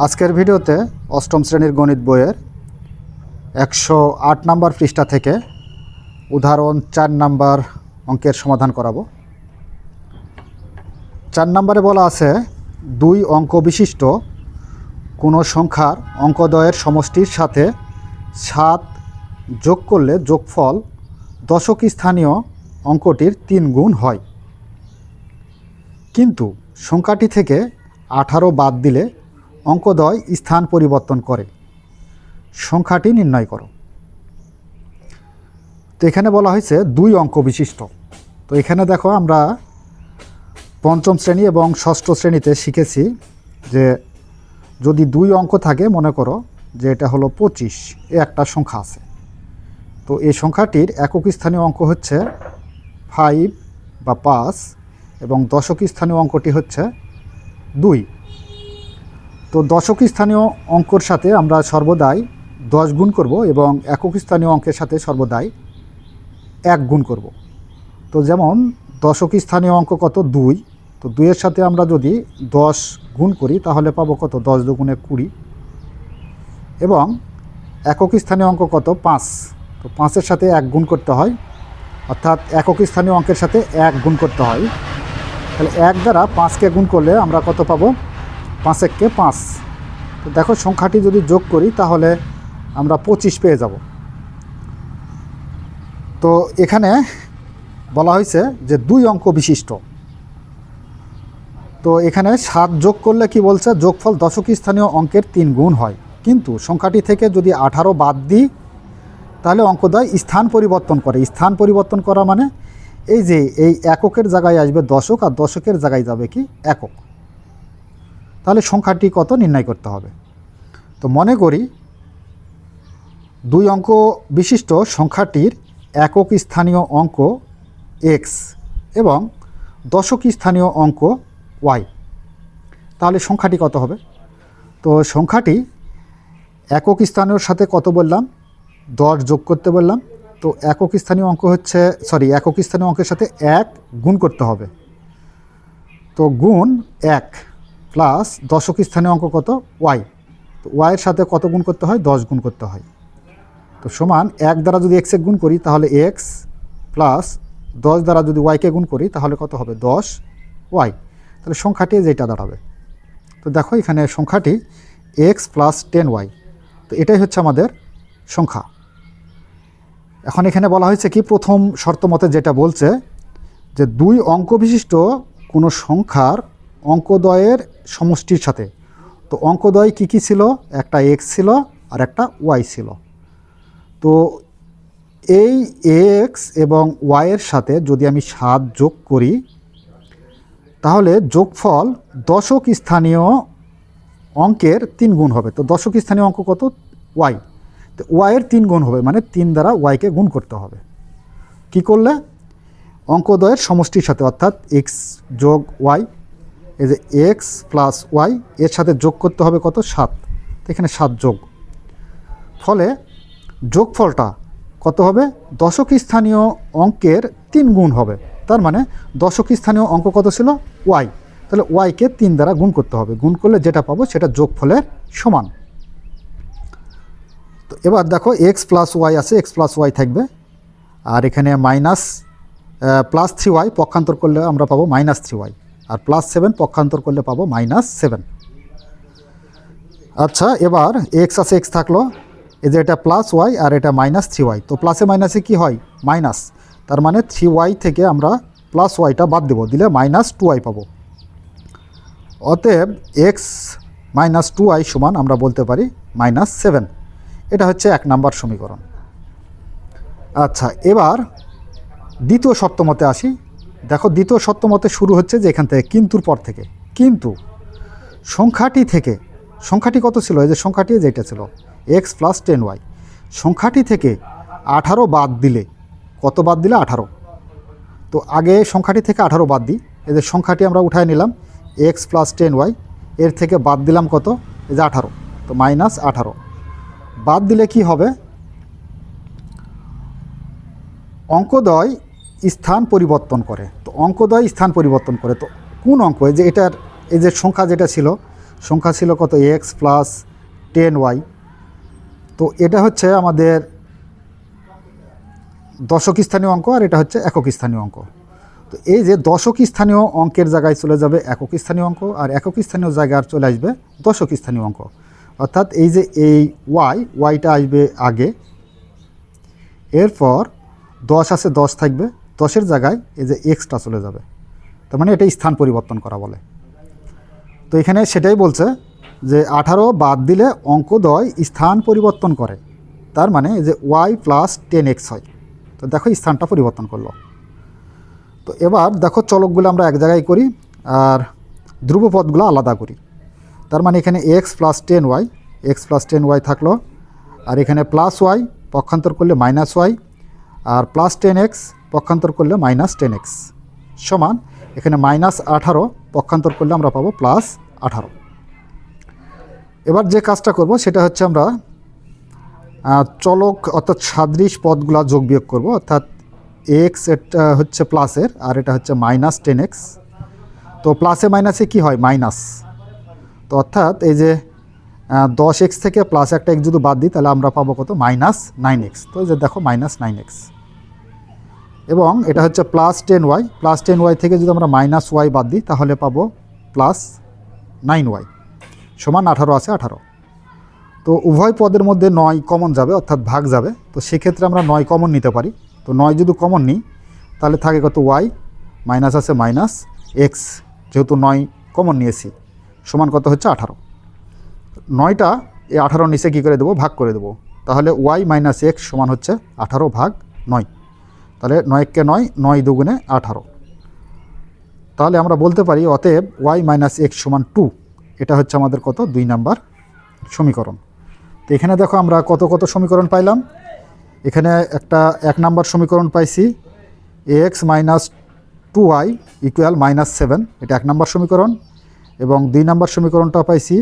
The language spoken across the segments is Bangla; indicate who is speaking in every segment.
Speaker 1: আজকের ভিডিওতে অষ্টম শ্রেণির গণিত বইয়ের একশো আট নাম্বার পৃষ্ঠা থেকে উদাহরণ চার নাম্বার অঙ্কের সমাধান করাবো। চার নাম্বারে বলা আছে, দুই অঙ্ক বিশিষ্ট কোনো সংখ্যার অঙ্কদয়ের সমষ্টির সাথে সাত যোগ করলে যোগফল দশক স্থানীয় অঙ্কটির তিন গুণ হয়। কিন্তু সংখ্যাটি থেকে আঠারো বাদ দিলে অঙ্কদয় স্থান পরিবর্তন করে। সংখ্যাটি নির্ণয় করো। তো এখানে বলা হয়েছে দুই অঙ্ক বিশিষ্ট। তো এখানে দেখো আমরা পঞ্চম শ্রেণি এবং ষষ্ঠ শ্রেণীতে শিখেছি যে যদি দুই অঙ্ক থাকে, মনে করো যে এটা হলো পঁচিশ, এ একটা সংখ্যা আছে। তো এই সংখ্যাটির একক স্থানীয় অঙ্ক হচ্ছে ফাইভ বা পাঁচ এবং দশক স্থানীয় অঙ্কটি হচ্ছে দুই। তো দশক স্থানীয় অঙ্কর সাথে আমরা সর্বদাই দশ গুণ করব এবং একক স্থানীয় অঙ্কের সাথে সর্বদাই এক গুণ করব। তো যেমন দশক স্থানীয় অঙ্ক কত? দুই। তো দুইয়ের সাথে আমরা যদি দশ গুণ করি, তাহলে পাবো কত? দশ দুগুণে কুড়ি। এবং একক স্থানীয় অঙ্ক কত? পাঁচ। তো পাঁচের সাথে এক গুণ করতে হয়। অর্থাৎ একক স্থানীয় অঙ্কের সাথে এক গুণ করতে হয়। তাহলে এক দ্বারা পাঁচকে গুণ করলে আমরা কত পাবো? পাঁচ এককে পাঁচ। তো দেখো সংখ্যাটি যদি যোগ করি, তাহলে আমরা পঁচিশ পেয়ে যাব। তো এখানে বলা হয়েছে যে দুই অঙ্ক বিশিষ্ট। তো এখানে সাত যোগ করলে কি বলছে? যোগফল দশক স্থানীয় অঙ্কের তিন গুণ হয়। কিন্তু সংখ্যাটি থেকে যদি আঠারো বাদ দিই, তাহলে অঙ্কদয় স্থান পরিবর্তন করে। স্থান পরিবর্তন করা মানে এই যে এই এককের জায়গায় আসবে দশক, আর দশকের জায়গায় যাবে কি? একক। তাহলে সংখ্যাটি কত নির্ণয় করতে হবে? তো মনে করি দুই অঙ্ক বিশিষ্ট সংখ্যাটির একক স্থানীয় অঙ্ক এক্স এবং দশক স্থানীয় অঙ্ক ওয়াই তাহলে সংখ্যাটি কত হবে? তো সংখ্যাটি একক স্থানীয় সাথে কত বললাম? দশ যোগ করতে বললাম। তো একক স্থানীয় অঙ্ক হচ্ছে সরি একক স্থানীয় অঙ্কের সাথে এক গুণ করতে হবে। তো গুণ এক। প্লাস দশক স্থানীয় অঙ্ক কত? ওয়াই। তো ওয়াইয়ের সাথে কত গুণ করতে হয়? দশ গুণ করতে হয়। তো সমান এক দ্বারা যদি এক্সে গুণ করি, তাহলে এক্স প্লাস দশ দ্বারা যদি ওয়াইকে গুণ করি, তাহলে কত হবে? দশ ওয়াই। তাহলে সংখ্যাটি যেটা দাঁড়াবে। তো দেখো এখানে সংখ্যাটি এক্স প্লাস টেন ওয়াই। তো এটাই হচ্ছে আমাদের সংখ্যা। এখন এখানে বলা হয়েছে কি? প্রথম শর্ত মতে যেটা বলছে যে দুই অঙ্ক বিশিষ্ট কোনো সংখ্যার অঙ্কদয়ের সমষ্টির সাথে। তো অঙ্কদয় কি কি ছিল? একটা এক্স ছিল আর একটা ওয়াই ছিল। তো এই এক্স এবং ওয়াইয়ের সাথে যদি আমি সাত যোগ করি, তাহলে যোগফল দশক স্থানীয় অঙ্কের তিন গুণ হবে। তো দশক স্থানীয় অঙ্ক কত? ওয়াই তো ওয়াইয়ের তিন গুণ হবে মানে তিন দ্বারা ওয়াইকে গুণ করতে হবে। কি করলে? অঙ্কদয়ের সমষ্টির সাথে অর্থাৎ এক্স যোগ ওয়াই এই যে এক্স প্লাস ওয়াই এর সাথে যোগ করতে হবে কত? সাত। এখানে সাত যোগ। ফলে যোগফলটা কত হবে? দশক স্থানীয় অঙ্কের তিন গুণ হবে। তার মানে দশক স্থানীয় অঙ্ক কত ছিল? ওয়াই তাহলে ওয়াইকে তিন দ্বারা গুণ করতে হবে। গুণ করলে যেটা পাবো সেটা যোগফলের সমান। তো এবার দেখো এক্স প্লাস ওয়াই আছে এক্স প্লাস ওয়াই থাকবে। আর এখানে মাইনাস প্লাস থ্রি ওয়াই পক্ষান্তর করলে আমরা পাবো মাইনাস থ্রি ওয়াই আর প্লাস সেভেন পক্ষান্তর করলে পাবো মাইনাস সেভেন আচ্ছা এবার এক্স আছে এক্স থাকল। এই যে এটা প্লাস ওয়াই আর এটা মাইনাস থ্রি ওয়াই তো প্লাসে মাইনাসে কি হয়? মাইনাস তার মানে থ্রি ওয়াই থেকে আমরা প্লাস ওয়াইটা বাদ দেবো। দিলে মাইনাস টু ওয়াই পাবো। অতএব এক্স মাইনাস টু ওয়াই সমান আমরা বলতে পারি মাইনাস সেভেন এটা হচ্ছে এক নাম্বার সমীকরণ। আচ্ছা এবার দ্বিতীয় সপ্তমতে আসি। দেখো, দ্বিতীয় সপ্তমতে শুরু হচ্ছে যে এখান থেকে কিন্তুর পর থেকে। কিন্তু সংখ্যাটি থেকে, সংখ্যাটি কত ছিল? এই যে সংখ্যাটি যেটা ছিল এক্স প্লাস টেন ওয়াই সংখ্যাটি থেকে আঠারো বাদ দিলে, কত বাদ দিলে? আঠারো। তো আগে সংখ্যাটি থেকে আঠারো বাদ দিই। এই যে সংখ্যাটি আমরা উঠায় নিলাম এক্স প্লাস টেন ওয়াই এর থেকে বাদ দিলাম কত? এই যে আঠারো, তো মাইনাস আঠারো। বাদ দিলে কি হবে? অঙ্কদয় স্থান পরিবর্তন করে, তো অঙ্কদয় স্থান পরিবর্তন করে, তো কোন অঙ্ক? এই যে এটার, এই যে সংখ্যা যেটা ছিল, সংখ্যা ছিল কত? এক্স প্লাস টেন ওয়াই তো এটা হচ্ছে আমাদের দশক স্থানীয় অঙ্ক আর এটা হচ্ছে একক স্থানীয় অঙ্ক। তো এই যে দশক স্থানীয় অঙ্কের জায়গায় চলে যাবে একক স্থানীয় অঙ্ক আর একক স্থানীয় জায়গায় চলে আসবে দশক স্থানীয় অঙ্ক। অর্থাৎ এই যে এই ওয়াই ওয়াইটা আসবে আগে, এরপর দশ আছে, দশ থাকবে দশের জায়গায় এই যে এক্সটা চলে যাবে। তার মানে এটা স্থান পরিবর্তন করা বলে। তো এখানে সেটাই বলছে যে আঠারো বাদ দিলে অঙ্কদ্বয় স্থান পরিবর্তন করে। তার মানে এই যে ওয়াই প্লাস টেন এক্স হয়। তো দেখো স্থানটা পরিবর্তন করল। তো এবার দেখো চলকগুলো আমরা এক জায়গায় করি আর ধ্রুবপদগুলো আলাদা করি। তার মানে এখানে X plus ten Y X plus ten Y থাকল। আর এখানে প্লাস ওয়াই পক্ষান্তর করলে মাইনাস ওয়াই আর প্লাস টেন এক্স পক্ষান্তর করলে মাইনাস টেন এক্স সমান, এখানে মাইনাস আঠারো, পক্ষান্তর করলে আমরা পাবো প্লাস আঠারো। এবার যে কাজটা করব, সেটা হচ্ছে আমরা চলক অর্থাৎ সাদৃশ পদগুলা যোগ বিয়োগ করব, অর্থাৎ এক্স এটা হচ্ছে প্লাসের, আর এটা হচ্ছে মাইনাস টেন এক্স। তো প্লাসে মাইনাসে কি হয়? মাইনাস। তো অর্থাৎ এই যে দশ এক্স থেকে প্লাস একটা এক্স যদি বাদ দিই, তাহলে আমরা পাবো কত? Minus nine X. তো যে দেখো, মাইনাস নাইন এক্স। এবং এটা হচ্ছে plus ten Y plus ten Y থেকে যদি আমরা মাইনাস ওয়াই বাদ দিই, তাহলে পাবো প্লাস নাইন ওয়াই সমান আঠারো আছে আঠারো। তো উভয় পদের মধ্যে নয় কমন যাবে, অর্থাৎ ভাগ যাবে। তো সেক্ষেত্রে আমরা নয় কমন নিতে পারি। তো নয় যদি কমন নিই, তাহলে থাকে কত ওয়াই মাইনাস আছে মাইনাস এক্স যেহেতু নয় কমন নিয়েছি, সমান কত হচ্ছে আঠারো। নয়টা, এই আঠারো নিচে কী করে দেবো? ভাগ করে দেবো। তাহলে ওয়াই মাইনাস এক্স সমান হচ্ছে আঠারো ভাগ নয়। তাহলে নয়কে নয় নয় দুগুণে আঠারো। তাহলে আমরা বলতে পারি অতএব ওয়াই মাইনাস এক্স সমান টু, এটা হচ্ছে আমাদের কত? দুই নাম্বার সমীকরণ। তো এখানে দেখো আমরা কত কত সমীকরণ পাইলাম। এখানে একটা এক নাম্বার সমীকরণ পাইছি। X minus two Y equal minus seven, এটা এক নাম্বার সমীকরণ। এবং দুই নাম্বার সমীকরণটা পাইছি,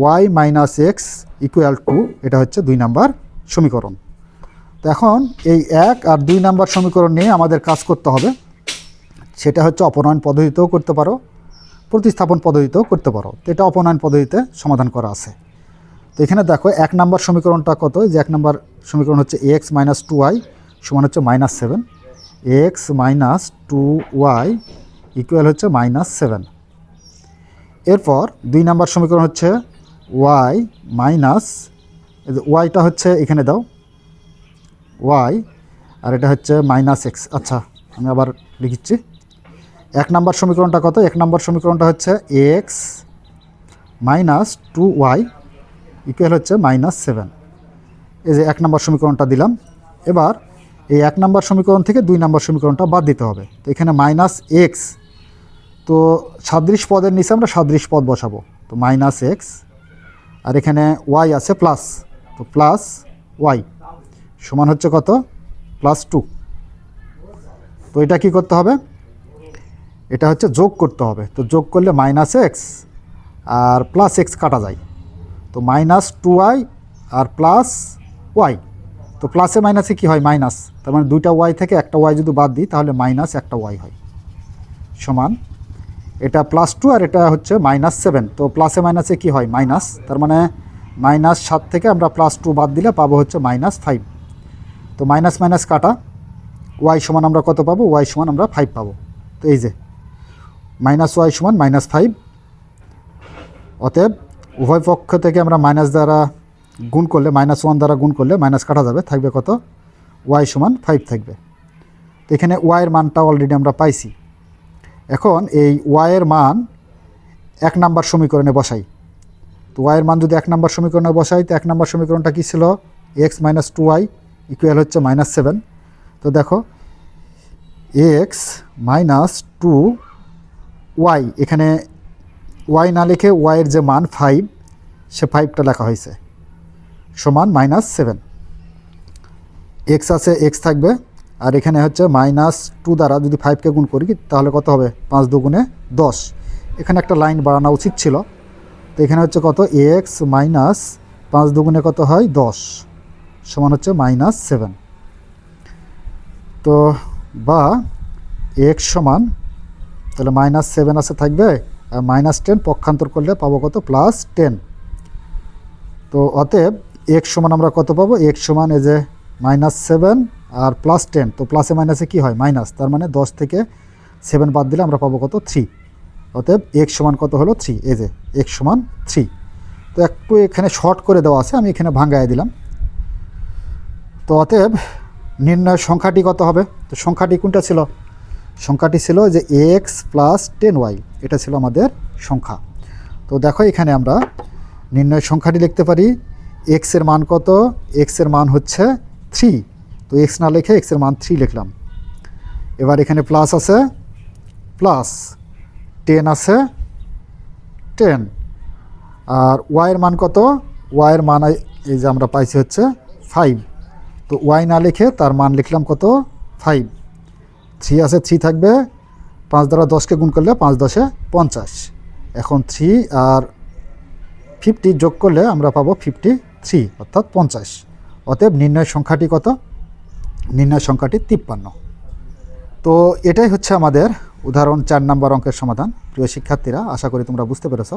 Speaker 1: Y minus X equal two, এটা হচ্ছে দুই নাম্বার সমীকরণ। এখন এই এক আর দুই নাম্বার সমীকরণ নিয়ে আমাদের কাজ করতে হবে। সেটা হচ্ছে অপনয়ন পদ্ধতিতেও করতে পারো, প্রতিস্থাপন পদ্ধতিতেও করতে পারো। তো এটা অপনয়ন পদ্ধতিতে সমাধান করা আছে। তো এখানে দেখো এক নাম্বার সমীকরণটা কত? যে এক নাম্বার সমীকরণ হচ্ছে এক্স মাইনাস টু ওয়াই সমান হচ্ছে minus seven. X minus two Y equal হচ্ছে মাইনাস সেভেন। এরপর দুই নাম্বার সমীকরণ হচ্ছে ওয়াই মাইনাস ওয়াইটা হচ্ছে এখানে দাও ওয়াই, আর এটা হচ্ছে মাইনাস এক্স আচ্ছা আমি আবার লিখিচ্ছি এক নাম্বার সমীকরণটা কত? এক নাম্বার সমীকরণটা হচ্ছে X minus two Y equal হচ্ছে মাইনাস সেভেন এই যে এক নাম্বার সমীকরণটা দিলাম। এবার এই এক নাম্বার সমীকরণ থেকে দুই নাম্বার সমীকরণটা বাদ দিতে হবে। তো এখানে মাইনাস এক্স তো সাদৃশ পদের নিচে আমরা সাদৃশ পদ বসাবো। তো মাইনাস এক্স আর এখানে ওয়াই আছে প্লাস তো প্লাস ওয়াই সমান হচ্ছে কত? প্লাস টু তো এটা কি করতে হবে? এটা হচ্ছে যোগ করতে হবে। তো যোগ করলে মাইনাস এক্স আর প্লাস এক্স কাটা যায়। তো মাইনাস টু ওয়াই আর প্লাস ওয়াই তো প্লাসে মাইনাসে কি হয়? মাইনাস তার মানে দুইটা ওয়াই থেকে একটা ওয়াই যদি বাদ দিই, তাহলে মাইনাস একটা ওয়াই হয়। সমান। এটা প্লাস টু আর এটা হচ্ছে মাইনাস সেভেন তো প্লাসে মাইনাসে কি হয়? মাইনাস তার মানে মাইনাস সাত থেকে আমরা প্লাস টু বাদ দিলে পাবো হচ্ছে মাইনাস ফাইভ তো মাইনাস মাইনাস কাটা ওয়াই সমান আমরা কত পাবো? ওয়াই সমান আমরা ফাইভ পাবো। তো এই যে মাইনাস ওয়াই সমান মাইনাস ফাইভ অতএব উভয় পক্ষ থেকে আমরা মাইনাস দ্বারা গুণ করলে মাইনাস ওয়ান দ্বারা গুণ করলে মাইনাস কাটা যাবে, থাকবে কত? ওয়াই সমান ফাইভ থাকবে। তো এখানে ওয়াইয়ের মানটা অলরেডি আমরা পাইছি। এখন এই ওয়াইয়ের মান এক নাম্বার সমীকরণে বসাই। তো ওয়াইয়ের মান যদি এক নাম্বার সমীকরণে বসাই, তো এক নাম্বার সমীকরণটা কী ছিল? X minus two Y equal হচ্ছে মাইনাস সেভেন তো দেখো এক্স মাইনাস টু ওয়াই এখানে ওয়াই না লিখে ওয়াইয়ের যে মান ফাইভ সে ফাইভটা লেখা হয়েছে। সমান মাইনাস সেভেন এক্স আছে এক্স থাকবে, আর এখানে হচ্ছে মাইনাস টু দ্বারা যদি ফাইভকে গুণ করি, তাহলে কত হবে? পাঁচ দুগুণে দশ। এখানে একটা লাইন বাড়ানো উচিত ছিল। তো এখানে হচ্ছে কত? এক্স মাইনাস পাঁচ দুগুণে কত হয়? দশ। সমান হচ্ছে মাইনাস সেভেন তো বা এক্স সমান, তাহলে মাইনাস সেভেন আছে থাকবে, আর মাইনাস টেন পক্ষান্তর করলে পাবো কত? প্লাস টেন তো অতএব এক্স সমান আমরা কত পাবো? এক্স সমান এই যে মাইনাস সেভেন আর প্লাস টেন তো প্লাসে মাইনাসে কী হয়? মাইনাস তার মানে দশ থেকে সেভেন বাদ দিলে আমরা পাবো কত? থ্রি অতএব এক্স সমান কত হলো? থ্রি এই যে এক্স সমান থ্রি তো একটু এখানে শর্ট করে দেওয়া আছে, আমি এখানে ভাঙ্গায় দিলাম। তো অতএব নির্ণয় সংখ্যাটি কত হবে? তো সংখ্যাটি কোনটা ছিল? সংখ্যাটি ছিল যে এক্স প্লাস টেন ওয়াই এটা ছিল আমাদের সংখ্যা। তো দেখো এখানে আমরা নির্ণয় সংখ্যাটি লিখতে পারি এক্সের মান কত? এক্সের মান হচ্ছে থ্রি তো এক্স না লিখে এক্সের মান থ্রি লিখলাম। এবার এখানে প্লাস আছে প্লাস টেন আছে টেন আর ওয়াইয়ের মান কত? ওয়াইয়ের মান এই যে আমরা পাইছি হচ্ছে ফাইভ তো ওয়াই না লিখে তার মান লিখলাম কত? ফাইভ থ্রি আছে থ্রি থাকবে। পাঁচ দ্বারা দশকে গুণ করলে পাঁচ দশে পঞ্চাশ। এখন থ্রি আর ফিফটি যোগ করলে আমরা পাবো ফিফটি থ্রি অর্থাৎ পঞ্চাশ। অতএব নির্ণয় সংখ্যাটি কত? নির্ণয় সংখ্যাটি তিপ্পান্ন। তো এটাই হচ্ছে আমাদের উদাহরণ চার নম্বর অঙ্কের সমাধান। প্রিয় শিক্ষার্থীরা, আশা করি তোমরা বুঝতে পেরেছ।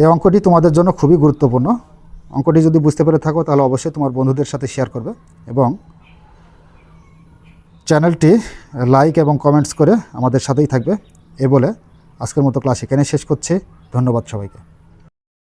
Speaker 1: এই অঙ্কটি তোমাদের জন্য খুবই গুরুত্বপূর্ণ। অঙ্কটি যদি বুঝতে পেরে থাকো, তাহলে অবশ্যই তোমার বন্ধুদের সাথে শেয়ার করবে এবং চ্যানেলটি লাইক এবং কমেন্টস করে আমাদের সাথেই থাকবে। এ বলে আজকের মতো ক্লাস এখানে শেষ করছি। ধন্যবাদ সবাইকে।